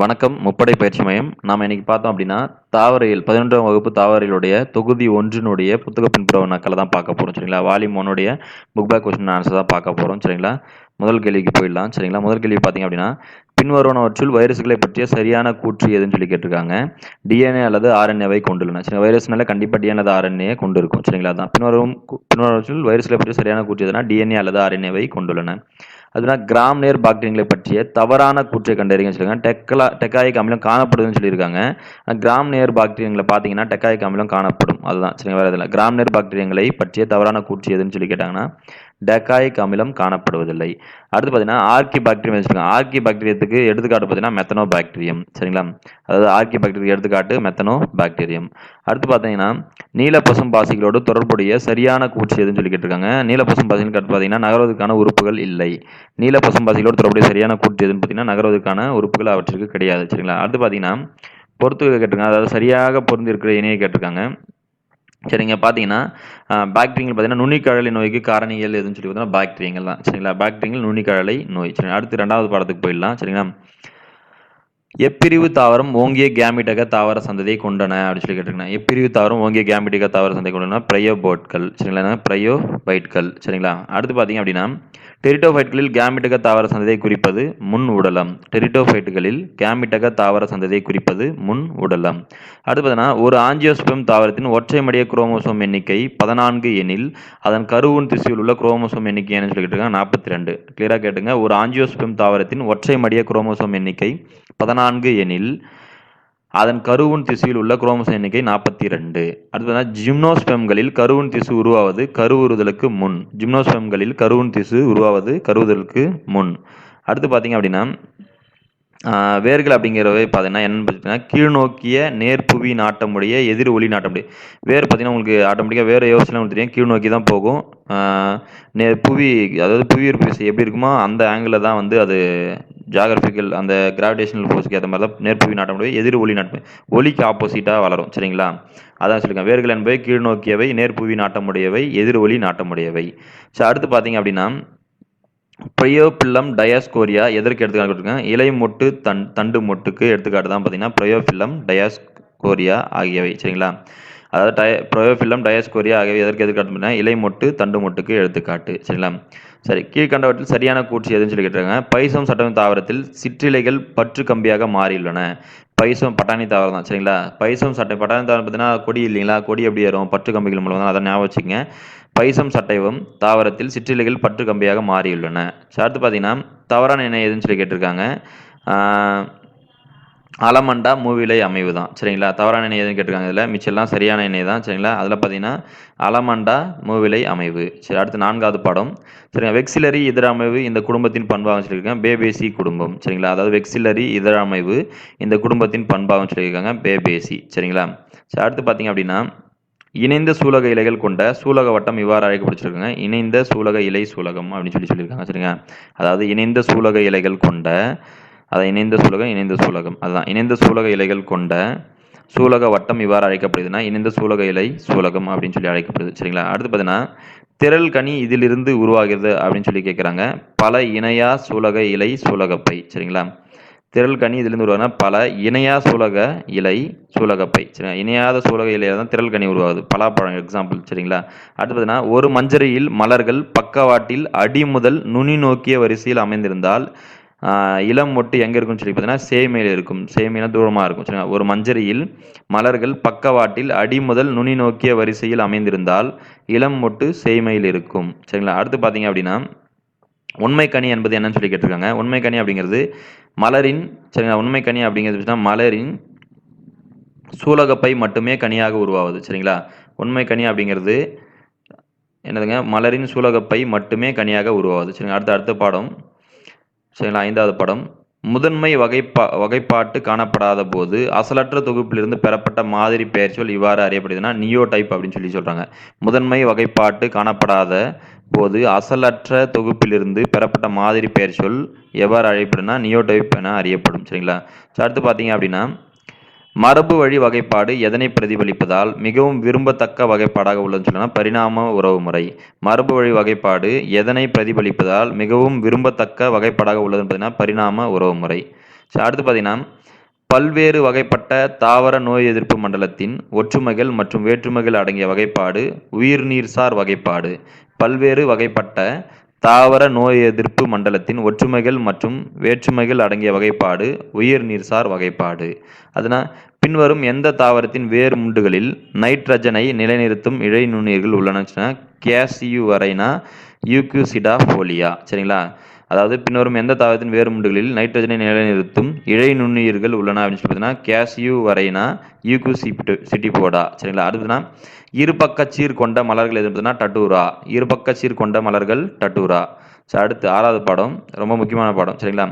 வணக்கம் முப்படை பயிற்சி மையம். நாம் இன்னைக்கு பார்த்தோம் அப்படின்னா தாவரையில் பதினொன்றாம் வகுப்பு தாவரையிலுடைய தொகுதி ஒன்றினுடைய புத்தக பின்புற நக்களை தான் பார்க்க போகிறோம் சரிங்களா? வால்யூம் ஒன்னுடைய புக் பேக் கொஸ்டின் ஆன்சர் தான் பார்க்க போகிறோம் சரிங்களா? முதல் கேள்விக்கு போயிடலாம் சரிங்களா? முதல் கேள்வி பார்த்தீங்க அப்படின்னா பின்வருவனவற்றுள் வைரஸ்களை பற்றிய சரியான கூற்று எதுன்னு சொல்லி கேட்டிருக்காங்க. டிஎன்ஏ அல்லது ஆர்என்ஏவை கொண்டுள்ளன. சரி வைரஸ்னால கண்டிப்பாக டிஎன்ஏ அல்லது ஆர்என்ஏ கொண்டு இருக்கும் சரிங்களா? தான் பின்வரும் கு- பின்வருவனவற்றுள் வைரஸ்களை பற்றிய சரியான கூற்று எதுனா டிஎன்ஏ அல்லது ஆர்என்ஏவை கொண்டுள்ளன. அதுனா கிராம் நேர் பாக்டீரியங்களை பற்றிய தவறான கூற்றை கண்டறிங்க சொல்லியிருக்காங்க. டெக்கலா டெக்காயிக் அமிலம் காணப்படுதுன்னு சொல்லியிருக்காங்க. கிராம் நேர் பாக்டீரியங்களை பார்த்தீங்கன்னா டெக்காயிக் அமிலம் காணப்படும். அதுதான் சரி வேறு இதில் கிராம் நேர் பாக்டீரியங்களை பற்றிய தவறான கூற்று எதுன்னு சொல்லி கேட்டாங்கன்னா டெக்காயிக் அமிலம் காணப்படுவதில்லை. அடுத்து பார்த்தீங்கன்னா ஆர்கி பாக்டீரியம் வச்சுருக்காங்க ஆர்கி பாக்டீரியத்துக்கு எடுத்துக்காட்டு பார்த்தீங்கன்னா மெத்தனோ பாக்டீரியம் சரிங்களா? அதாவது ஆர்கி பாக்டீரியா எடுத்துக்காட்டு மெத்தனோ பாக்டீரியம் அடுத்து பார்த்தீங்கன்னா நீல பசும் பாசிகளோடு தொடர்புடைய சரியான கூற்று எதுன்னு சொல்லி கேட்டிருக்காங்க. நீல பசும் பாசிகள் கட்டு பார்த்தீங்கன்னா நகர்வதற்கான உறுப்புகள் இல்லை. நீல பசும் பாசிகளோடு தொடர்புடைய சரியான கூற்று எதுன்னு பார்த்தீங்கன்னா நகர்வதற்கான உறுப்புகள் அவற்றிற்கு கிடையாது. சரிங்களா? அடுத்து பார்த்தீங்கன்னா பொறுத்து கேட்டிருக்காங்க. அதாவது சரியாக பொருந்திருக்கிற இணையை கேட்டிருக்காங்க. சரிங்க பார்த்தீங்கன்னா பாக்டீரியங்கள் பார்த்தீங்கன்னா நுண்ணிக்கழலை நோய்க்கு காரணிகள் எதுன்னு சொல்லி பார்த்தீங்கன்னா பாக்டீரியங்கள் தான். சரிங்களா? பாக்டீரியங்கள் நுண்ணிக்கழலை நோய். சரி அடுத்து ரெண்டாவது பாடத்துக்கு போயிடலாம். சரிங்களா? எப்பிரிவு தாவரம் ஓங்கிய கேமிட்டக தாவர சந்ததியை கொண்டன அப்படின்னு சொல்லி கேட்டிருக்கேன் எப்பிரிவு தாவரம் ஓங்கிய கேமிட்டக தாவர சந்ததி கொண்டன பிரயோபோட்கள் சரிங்களா? பிரயோபைட்கள் சரிங்களா? அடுத்து பார்த்தீங்க அப்படின்னா டெரிட்டோஃபைட்களில் கேமிட்டக தாவர சந்ததியை குறிப்பது முன் உடலம். டெரிட்டோஃபைட்டுகளில் கேமிட்டக தாவர சந்ததியை குறிப்பது முன் உடலம். அடுத்து பார்த்தீங்கன்னா ஒரு ஆஞ்சியோஸ்பெம் தாவரத்தின் ஒற்றை மடிய குரோமோசோம் எண்ணிக்கை பதினான்கு எனில் அதன் கருவுன் திசுவில் உள்ள குரோமோசோம் எண்ணிக்கை என்ன சொல்லி கேட்டிருக்காங்க நாற்பத்தி ரெண்டு. கிளியராக கேட்டுங்க. ஒரு ஆஞ்சியோஸ்பெம் தாவரத்தின் ஒற்றை மடிய குரோமோசோம் எண்ணிக்கை பதினான்கு எனில் அதன் கருவுன் திசுவில் உள்ள குரோமோசோம் எண்ணிக்கை நாற்பத்தி ரெண்டு அடுத்தது ஜிம்னோஸ்பெம்களில் கருவுன் திசு உருவாவது கருவுறுதலுக்கு முன். ஜிம்னோஸ்பெம்களில் கருவுன் திசு உருவாவது கருவுதலுக்கு முன். அடுத்து பார்த்தீங்க அப்படின்னா வேர்கள் அப்படிங்கிறவை பார்த்தீங்கன்னா என்னன்னு பார்த்தீங்கன்னா கீழ்நோக்கிய நேர்புவி நாட்டமுடைய எதிர் ஒளி நாட்டமுடைய. வேர் பார்த்தீங்கன்னா உங்களுக்கு ஆட்டோமேட்டிக்காக வேறு யோசனை உங்களுக்கு தெரியும். கீழ்நோக்கி தான் போகும். நே புவி அதாவது புவியீர்ப்பு விசை எப்படி இருக்குமோ அந்த ஆங்கிளில் தான் வந்து அது ஜாகிரபிக்கல் அந்த கிராவிடேஷனல் ஃபோர்ஸ்க்கு ஏற்ற மாதிரி தான் நேர்புவி நாட்டமுடைய எதிர் ஒளி நாட்டம் ஒளிக்கு ஆப்போசிட்டாக வளரும். சரிங்களா? அதான் சொல்லியிருக்கேன் வேர்கள் என்பவை கீழ்நோக்கியவை நேர்புவி நாட்டமுடையவை எதிர் ஒளி நாட்டமுடையவை. ஸோ அடுத்து பார்த்தீங்க அப்படின்னா ப்ரையோபில்லம் டயாஸ்கோரியா எதற்கு எடுத்துக்காட்டு கொடுத்துருக்கேன் இலை மொட்டு தன் தண்டு மொட்டுக்கு எடுத்துக்காட்டு தான் பார்த்தீங்கன்னா ப்ரையோபில்லம் டயாஸ்கோரியா ஆகியவை சரிங்களா? அதாவது டய ப்ரையோபில்லம் டயாஸ்கோரியா ஆகியவை எதற்கு எடுத்துக்காட்டு பார்த்தீங்கன்னா இலை மொட்டு தண்டு மொட்டுக்கு எடுத்துக்காட்டு சரிங்களா? சரி கீழ்கண்டவற்றில் சரியான கூற்று எதுன்னு சொல்லி கேட்டிருக்காங்க. பைசம் சட்டம் தாவரத்தில் சிற்றிலைகள் பற்று கம்பியாக மாறியுள்ளன. பைசம் பட்டாணி தாவரம் தான் சரிங்களா? பைசம் சட்டை பட்டாணி தாவரம் பார்த்தீங்கன்னா கொடி இல்லைங்களா? கொடி எப்படி ஏறும் பற்று கம்பிகள் மூலம். தான் அதை ஞாபகம் வச்சுக்கங்க. பைசம் சட்டைவும் தாவரத்தில் சிற்றிலைகள் பற்று கம்பியாக மாறியுள்ளன. அடுத்து பார்த்தீங்கன்னா தவறான இணை எதுன்னு சொல்லி கேட்டிருக்காங்க. அலமண்டா மூவிலை அமைவு தான் சரிங்களா? தவறான இணை எதுன்னு கேட்டிருக்காங்க இதில். மிச்செல்லாம் சரியான இணை தான். சரிங்களா? அதில் பார்த்தீங்கன்னா அலமண்டா மூவிலை அமைவு. சரி அடுத்து நான்காவது படம். சரிங்க வெக்சிலரி இதர அமைவு இந்த குடும்பத்தின் பண்பாகவும் சொல்லியிருக்காங்க பேபேசி குடும்பம். சரிங்களா? அதாவது வெக்சிலரி இதர அமைவு இந்த குடும்பத்தின் பண்பாகவும் சொல்லியிருக்காங்க பேபேசி. சரிங்களா? சரி அடுத்து பார்த்தீங்க அப்படின்னா இணைந்த சூலக இலைகள் கொண்ட சூலக வட்டம் இவ்வாறு அழைக்கப்படுச்சிருக்காங்க இணைந்த சூலக இலை சூலகம் அப்படின்னு சொல்லி சொல்லியிருக்காங்க. சரிங்க? அதாவது இணைந்த சூலக இலைகள் கொண்ட அதை இணைந்த சூலகம் இணைந்த சூலகம். அதுதான். இணைந்த சூலக இலைகள் கொண்ட சூலக வட்டம் இவ்வாறு அழைக்கப்படுதுன்னா இணைந்த சூலக இலை சூலகம் அப்படின்னு சொல்லி அழைக்கப்படுது. சரிங்களா? அடுத்து பார்த்தீங்கன்னா திரள் கனி இதிலிருந்து உருவாகிறது அப்படின்னு சொல்லி கேட்குறாங்க பல இணையா சூலக இலை சூலகப்பை. சரிங்களா? திரள் கனி இதிலிருந்து உருவாகுனா பல இணையா சூலக இலை சூலகப்பை. சரிங்களா? இணையாத சூலக இலையில தான் திரள் கனி உருவாகுது. பலாப்பழம் எக்ஸாம்பிள் சரிங்களா? அடுத்து பார்த்தீங்கன்னா ஒரு மஞ்சரியில் மலர்கள் பக்கவாட்டில் அடி முதல் நுனி நோக்கிய வரிசையில் அமைந்திருந்தால் இளம் மொட்டு எங்கே இருக்கும்னு சொல்லி பார்த்தீங்கன்னா சேமையில் இருக்கும். சேமையினா தூரமாக இருக்கும். சரிங்களா? ஒரு மஞ்சரியில் மலர்கள் பக்கவாட்டில் அடி முதல் நுனி நோக்கிய வரிசையில் அமைந்திருந்தால் இளம் மொட்டு சேமையில் இருக்கும். சரிங்களா? அடுத்து பார்த்தீங்க அப்படின்னா உண்மை கனி என்பது என்னன்னு சொல்லி கேட்டிருக்காங்க. உண்மை கனி அப்படிங்கிறது மலரின் சரிங்களா? உண்மை கனி அப்படிங்கிறது பார்த்தீங்கன்னா மலரின் சூலகப்பை மட்டுமே கனியாக உருவாகுது சரிங்களா? உண்மை கனி அப்படிங்கிறது என்னதுங்க? மலரின் சூலகப்பை மட்டுமே கனியாக உருவாகுது சரிங்களா? அடுத்த அடுத்த பாடம். சரிங்களா? ஐந்தாவது படம். முதன்மை வகைப்பா வகைப்பாட்டு காணப்படாத போது அசலற்ற தொகுப்பிலிருந்து பெறப்பட்ட மாதிரி பெயர்ச்சொல் இவ்வாறு அறியப்படுதுன்னா நியோ டைப் அப்படின்னு சொல்லி சொல்கிறாங்க முதன்மை வகைப்பாட்டு காணப்படாத போது அசலற்ற தொகுப்பிலிருந்து பெறப்பட்ட மாதிரி பெயர்ச்சொல் எவ்வாறு அழைப்படுனா நியோ டைப் என அறியப்படும். சரிங்களா? So, அடுத்து பார்த்தீங்க அப்படின்னா மரபு வழி வகைப்பாடு எதனை பிரதிபலிப்பதால் மிகவும் விரும்பத்தக்க வகைப்பாடாக உள்ளதுன்னு சொன்னா பரிணாம உறவுமுறை மரபு வழி வகைப்பாடு எதனை பிரதிபலிப்பதால் மிகவும் விரும்பத்தக்க வகைப்பாடாக உள்ளதுன்னு பார்த்தீங்கன்னா பரிணாம உறவுமுறை ஸோ அடுத்து பார்த்தீங்கன்னா பல்வேறு வகைப்பட்ட தாவர நோய் எதிர்ப்பு மண்டலத்தின் ஒற்றுமைகள் மற்றும் வேற்றுமைகள் அடங்கிய வகைப்பாடு உயிர்நீர்சார் வகைப்பாடு. பல்வேறு வகைப்பட்ட தாவர நோய் எதிர்ப்பு மண்டலத்தின் ஒற்றுமைகள் மற்றும் வேற்றுமைகள் அடங்கிய வகைப்பாடு உயிர் நீர்சார் வகைப்பாடு. அதனால் பின்வரும் எந்த தாவரத்தின் வேர் முண்டுகளில் நைட்ரஜனை நிலைநிறுத்தும் இழை நுண்ணுயிர்கள் உள்ளன கேசியூ வரைனா யூக்யூசிடா ஃபோலியா சரிங்களா? அதாவது பின்வரும் எந்த தாவரத்தின் வேறு முண்டுகளில் நைட்ரஜனை நிலைநிறுத்தும் இழை நுண்ணுயிர்கள் உள்ளன அப்படின்னு சொல்லி பார்த்தீங்கன்னா கேசியு வரைனா யூகு சிட்டிபோடா சரிங்களா? அடுத்ததுன்னா இருபக்க சீர் கொண்ட மலர்கள் எது பார்த்தீங்கன்னா டட்டூரா. இருபக்க சீர் கொண்ட மலர்கள் டட்டூரா. ஸோ அடுத்து ஆறாவது பாடம் ரொம்ப முக்கியமான பாடம். சரிங்களா?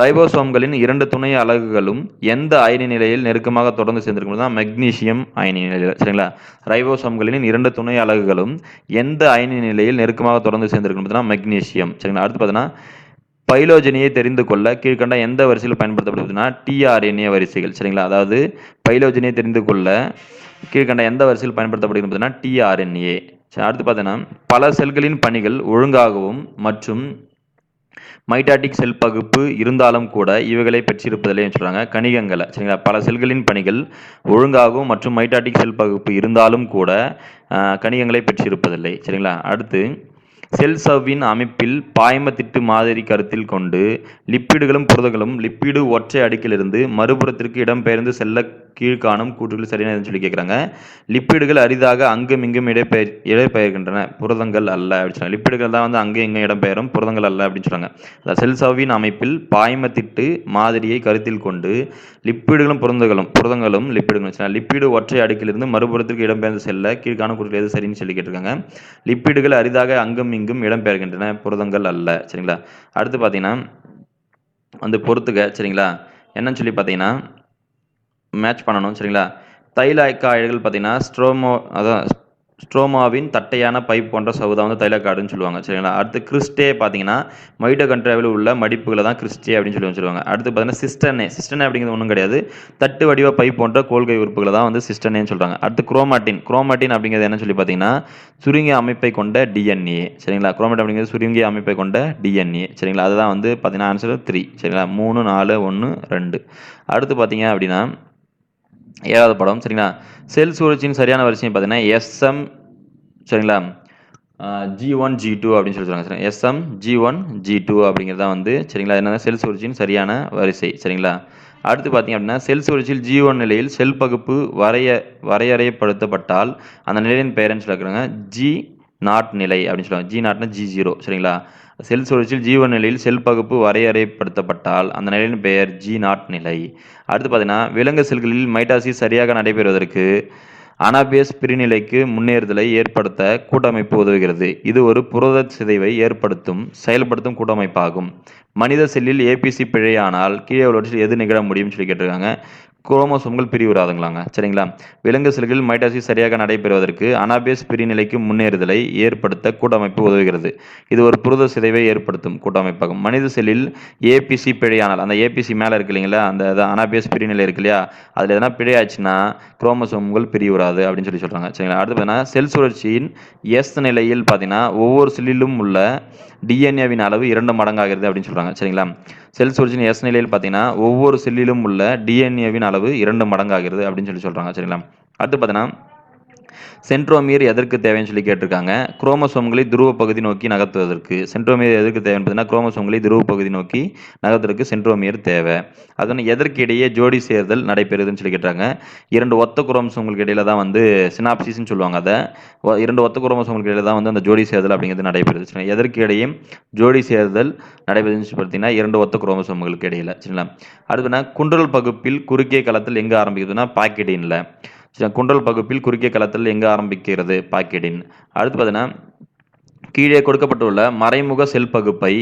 ரைபோசோம்களின் இரண்டு துணை அலகுகளும் எந்த அயனி நிலையில் நெருக்கமாக தொடர்ந்து சேர்ந்திருக்கும் தான் மெக்னீசியம் அயனி நிலையில். சரிங்களா? ரைபோசோம்களின் இரண்டு துணை அலகுகளும் எந்த அயனி நிலையில் நெருக்கமாக தொடர்ந்து சேர்ந்திருக்கும் பார்த்தீங்கன்னா மெக்னீசியம். சரிங்களா? அடுத்து பார்த்தீங்கன்னா பைலோஜெனியை தெரிந்து கொள்ள கீழ்கண்ட எந்த வரிசையில் பயன்படுத்தப்படுதுன்னா டிஆர்என்ஏ வரிசைகள் சரிங்களா? அதாவது பைலோஜெனியை தெரிந்து கொள்ள கீழ்கண்ட எந்த வரிசையில் பயன்படுத்தப்படுகிறது டிஆர்என்ஏ சரி அடுத்து பார்த்தீங்கன்னா பல செல்களின் பணிகள் ஒழுங்காகவும் மற்றும் மைட்டாட்டிக் செல் பகுப்பு இருந்தாலும் கூட இவைகளை பெற்றிருப்பதில்லை சொல்கிறாங்க கணிகங்களை சரிங்களா? பல செல்களின் பணிகள் ஒழுங்காகவும் மற்றும் மைட்டாட்டிக் செல் பகுப்பு இருந்தாலும் கூட கணிகங்களை பெற்றிருப்பதில்லை சரிங்களா? அடுத்து செல் சவ்வின் அமைப்பில் பாய்மத்திட்டு மாதிரி கருத்தில் கொண்டு லிப்பிடுகளும் புரதங்களும் லிப்பிடு ஒற்றை அடுக்கிலிருந்து மறுபுறத்திற்கு இடம்பெயர்ந்து செல்ல கீழ்காணும் கூற்றுகள் சரியான சொல்லி கேட்குறாங்க லிப்பிடுகள் அரிதாக அங்கும் இங்கும் இடம்பெயர் இடம்பெயர்கின்றன. புரதங்கள் அல்ல அப்படின்னு சொல்றாங்க. லிப்பிடுகள் தான் வந்து அங்கே இங்கே இடம்பெயரும் புரதங்கள் அல்ல அப்படின்னு சொல்கிறாங்க அந்த அமைப்பில் பாய்மத்திட்டு மாதிரியை கருத்தில் கொண்டு லிப்பிடுகளும் புரதங்களும் புரதங்களும் லிப்பிடுகளும் லிப்பிடு ஒற்றை அடுக்கிலிருந்து மறுபுறத்திற்கு இடம்பெயர்ந்து செல்ல கீழ்காணும் கூற்றுகள் எது சரின்னு சொல்லி கேட்டிருக்காங்க. லிப்பிடுகள் அரிதாக அங்கும் இங்கும் இடம்பெயர்கின்றன புரதங்கள் அல்ல. சரிங்களா? அடுத்து பார்த்தீங்கன்னா வந்து பொறுத்துக. சரிங்களா? என்னன்னு சொல்லி பார்த்தீங்கன்னா மேட்ச் பண்ணணும் சரிங்களா? தைலாய்க்காய்கள் பார்த்தீங்கன்னா ஸ்ட்ரோமோ அதான் ஸ்ட்ரோமாவின் தட்டையான பைப் போன்ற சவுதா வந்து தைலக்காடுன்னு சொல்லுவாங்க சரிங்களா? அடுத்து கிறிஸ்டே பார்த்தீங்கன்னா மைட்டோகண்ட்ரியாவில் உள்ள மடிப்புகளை தான் கிறிஸ்டே அப்படின்னு சொல்லி சொல்லுவாங்க. அடுத்து பார்த்தீங்கன்னா சிஸ்டனே சிஸ்டனே அப்படிங்கிறது ஒன்றும் கிடையாது. தட்டு வடிவ பைப் போன்ற கோள்கை உறுப்புகளை தான் வந்து சிஸ்டனேன்னு சொல்கிறாங்க அடுத்து குரோமாட்டின் குரோமாட்டின் அப்படிங்கிறது என்ன சொல்லி பார்த்தீங்கன்னா சுருங்கிய அமைப்பை கொண்ட டிஎன்ஏ சரிங்களா? குரோமாட்டின் அப்படிங்கிறது சுருங்கிய அமைப்பை கொண்ட டிஎன்ஏ சரிங்களா? அதுதான் வந்து பார்த்தீங்கன்னா ஆன்சர் த்ரீ சரிங்களா? மூணு நாலு ஒன்று ரெண்டு. அடுத்து பார்த்தீங்க அப்படின்னா ஏழாவது படம் சரிங்களா? செல் சுழற்சியின் சரியான வரிசையும் பார்த்தீங்கன்னா எஸ்எம் சரிங்களா? ஜி ஒன் ஜி டூ அப்படின்னு சொல்லி சொல்லுவாங்க சரி S M G one G two அப்படிங்கிறது தான் வந்து சரிங்களா? என்னன்னா செல் சுழற்சியின் சரியான வரிசை சரிங்களா? அடுத்து பார்த்தீங்க அப்படின்னா செல் சுழற்சியில் ஜி ஒன் நிலையில் செல் பகுப்பு வரைய வரையறைப்படுத்தப்பட்டால் அந்த நிலையின் பெயர்னு சொல்லிக்கிறாங்க ஜி நாட் நிலை அப்படின்னு சொல்லுவாங்க. ஜி நாட்னா ஜி ஜீரோ சரிங்களா? செல் சுழற்சியில் ஜீவ நிலையில் செல் பகுப்பு வரையறைப்படுத்தப்பட்டால் அந்த நிலையின் பெயர் ஜி நாட் நிலை. அடுத்து பார்த்தீங்கன்னா விலங்கு செல்களில் மைட்டாசிஸ் சரியாக நடைபெறுவதற்கு அனாபியஸ் பிரிநிலைக்கு முன்னேறுதலை ஏற்படுத்த கூட்டமைப்பு உதவுகிறது. இது ஒரு புரத சிதைவை ஏற்படுத்தும் செயல்படுத்தும் கூட்டமைப்பாகும். மனித செல்லில் ஏபிசி பிழையானால் கீழே உள்ளவற்றில் எது நிகழ முடியும்னு சொல்லி கேட்டிருக்காங்க. குரோமோசோம்கள் பிரிவுறாதுங்களாங்க. சரிங்களா? விலங்கு செல்களில் மைட்டாசிஸ் சரியாக நடைபெறுவதற்கு அனாபேஸ் பிரிநிலைக்கு முன்னேறுதலை ஏற்படுத்த கூட்டமைப்பு உதவுகிறது. இது ஒரு புரத சிதைவை ஏற்படுத்தும் கூட்டமைப்பாகும். மனித செல்லில் ஏபிசி பிழையானால் அந்த ஏபிசி மேலே இருக்கு இல்லைங்களா? அந்த அனாபேஸ் பிரிநிலை இருக்கு இல்லையா? அதில் எதனா பிழையாச்சுன்னா குரோமோசோம்கள் பிரிவுறாது அப்படின்னு சொல்லி சொல்கிறாங்க சரிங்களா? அடுத்து பார்த்தீங்கன்னா செல் சுழற்சியின் எஸ் நிலையில் பார்த்தீங்கன்னா ஒவ்வொரு செல்லிலும் உள்ள டிஎன்ஏவின் அளவு இரண்டு மடங்காகிறது அப்படின்னு சொல்கிறாங்க சரிங்களா? செல் சுழற்சியின் எஸ் நிலையில் பார்த்தீங்கன்னா ஒவ்வொரு செல்லிலும் உள்ள டிஎன்ஏவின் அளவு இரண்டு மடங்காகிறது அப்படின்னு சொல்லி சொல்கிறாங்க சரிங்களா? அடுத்து பார்த்தீங்கன்னா சென்ட்ரோமியர் எதற்கு தேவைன்னு சொல்லி கேட்டிருக்காங்க. குரோமசோம்களை துருவ பகுதி நோக்கி நகர்த்துவதற்கு. சென்ட்ரோமியர் எதற்கு தேவைன்னு பார்த்தீங்கன்னா துருவ பகுதி நோக்கி நகர்த்துறதுக்கு சென்ட்ரோமியர் தேவை. அதனால் எதற்கு இடையே ஜோடி சேர்தல் நடைபெறுதுன்னு சொல்லி கேட்டாங்க இரண்டு ஒத்த குரோமசோம்களுக்கு இடையில தான் வந்து சினாப்சிஸ்ன்னு சொல்லுவாங்க அதை. ஒ- இரண்டு ஒத்த குரோமசோம்களுக்கு இடையில தான் வந்து அந்த ஜோடி சேர்தல் அப்படிங்கிறது நடைபெறுது. எதற்கு இடையே ஜோடி சேர்தல் நடைபெறுதுன்னு பார்த்தீங்கன்னா இரண்டு ஒத்த குரோமசோம்களுக்கு இடையில. சரிங்களா? அடுத்துனா குன்றல் பகுப்பில் குறுக்கே களத்தில் எங்கே ஆரம்பிக்குதுன்னா பாக்கெட்டின்ல. குண்டல் பகுப்பில் குறுக்கிய களத்தில் எங்கே ஆரம்பிக்கிறது? பாக்கெட்டின் அடுத்து பார்த்தீங்கன்னா கீழே கொடுக்கப்பட்டுள்ள மறைமுக செல் பகுப்பை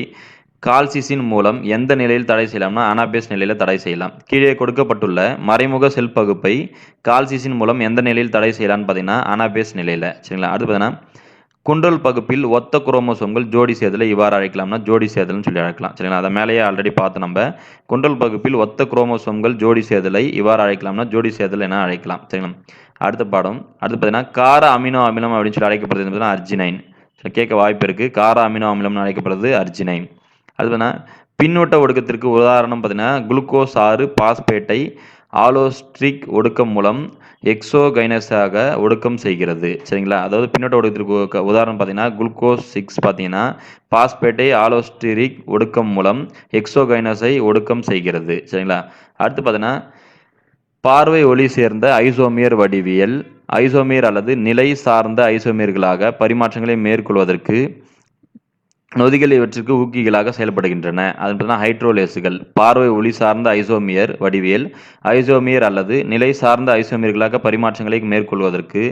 கால்சிஸின் மூலம் எந்த நிலையில் தடை செய்யலாம்னா அனாபேஸ் நிலையில் தடை செய்யலாம். கீழே கொடுக்கப்பட்டுள்ள மறைமுக செல் பகுப்பை கால்சிஸின் மூலம் எந்த நிலையில் தடை செய்யலாம்னு பார்த்தீங்கன்னா அனாபேஸ் நிலையில். சரிங்களா? அடுத்து பார்த்தீங்கன்னா குன்றல் பகுப்பில் ஒத்த குரோமோசோம்கள் ஜோடி சேர்தலை இவ்வாறு அழைக்கலாம்னா ஜோடி சேதல்னு சொல்லி அழைக்கலாம். சரிங்களா? அதை மேலேயே ஆல்ரெடி பார்த்து நம்ம குன்றல் பகுப்பில் ஒத்த குரோமோசோம்கள் ஜோடி சேர்தலை இவ்வாறு அழைக்கலாம்னா ஜோடி சேதல் என அழைக்கலாம். சரிங்களா? அடுத்த பாடம். அடுத்து பார்த்தீங்கன்னா கார அமினோ அமிலம் அப்படின்னு சொல்லி அழைக்கப்படுறது பார்த்தீங்கன்னா அர்ஜினைன். கேட்க வாய்ப்பு இருக்குது கார அமினோ அமிலம்னு அழைக்கப்படுறது அர்ஜினைன். அடுத்து பார்த்தீங்கன்னா பின்னூட்ட ஒடுக்கத்திற்கு உதாரணம் பார்த்தீங்கன்னா குளுக்கோஸ் ஆறு பாஸ்பேட்டை ஆலோஸ்ட்ரிக் ஒடுக்கம் மூலம் எக்ஸோகைனஸாக ஒடுக்கம் செய்கிறது. சரிங்களா? அதாவது பின்னோட்ட ஒடுக்கத்திற்கு உதாரணம் பார்த்தீங்கன்னா குளுக்கோஸ் சிக்ஸ் பார்த்தீங்கன்னா பாஸ்பேட்டை ஆலோஸ்டிரிக் ஒடுக்கம் மூலம் எக்ஸோகைனஸை ஒடுக்கம் செய்கிறது. சரிங்களா? அடுத்து பார்த்தீங்கன்னா பார்வை ஒளி சேர்ந்த ஐசோமியர் வடிவியல் ஐசோமியர் அல்லது நிலை சார்ந்த ஐசோமியர்களாக பரிமாற்றங்களை மேற்கொள்வதற்கு நொதிகள் இவற்றிற்கு ஊக்கிகளாக செயல்படுகின்றன. அது பார்த்தீங்கன்னா ஹைட்ரோலேசுகள். பார்வை ஒளி சார்ந்த ஐசோமியர் வடிவியல் ஐசோமியர் அல்லது நிலை சார்ந்த ஐசோமியர்களாக பரிமாற்றங்களை மேற்கொள்வதற்கு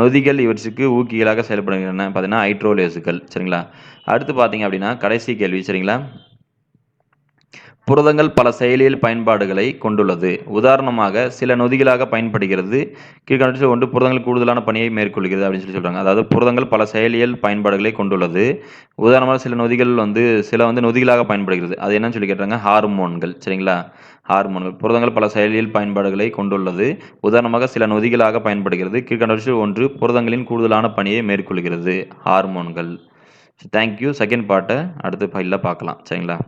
நொதிகள் இவற்றிற்கு ஊக்கிகளாக செயல்படுகின்றன. பார்த்தீங்கன்னா ஹைட்ரோலேசுகள். சரிங்களா? அடுத்து பார்த்தீங்க அப்படின்னா கடைசி கேள்வி. சரிங்களா? புரதங்கள் பல செயலியல் பயன்பாடுகளை கொண்டுள்ளது. உதாரணமாக சில நொதிகளாக பயன்படுகிறது. கீழ்கண்டத்தில் ஒன்று புரதங்கள் கூடுதலான பணியை மேற்கொள்கிறது அப்படின்னு சொல்லி சொல்கிறாங்க அதாவது புரதங்கள் பல செயலியல் பயன்பாடுகளை கொண்டுள்ளது. உதாரணமாக சில நொதிகள் வந்து சில வந்து நொதிகளாக பயன்படுகிறது. அது என்னன்னு சொல்லி கேட்டாங்க ஹார்மோன்கள். சரிங்களா? ஹார்மோன்கள். புரதங்கள் பல செயலியல் பயன்பாடுகளை கொண்டுள்ளது. உதாரணமாக சில நொதிகளாக பயன்படுகிறது. கீழ்கண்டத்தில் ஒன்று புரதங்களின் கூடுதலான பணியை மேற்கொள்கிறது. ஹார்மோன்கள். தேங்க்யூ செகண்ட் பார்ட்டை அடுத்த ஃபைலில் பார்க்கலாம். சரிங்களா?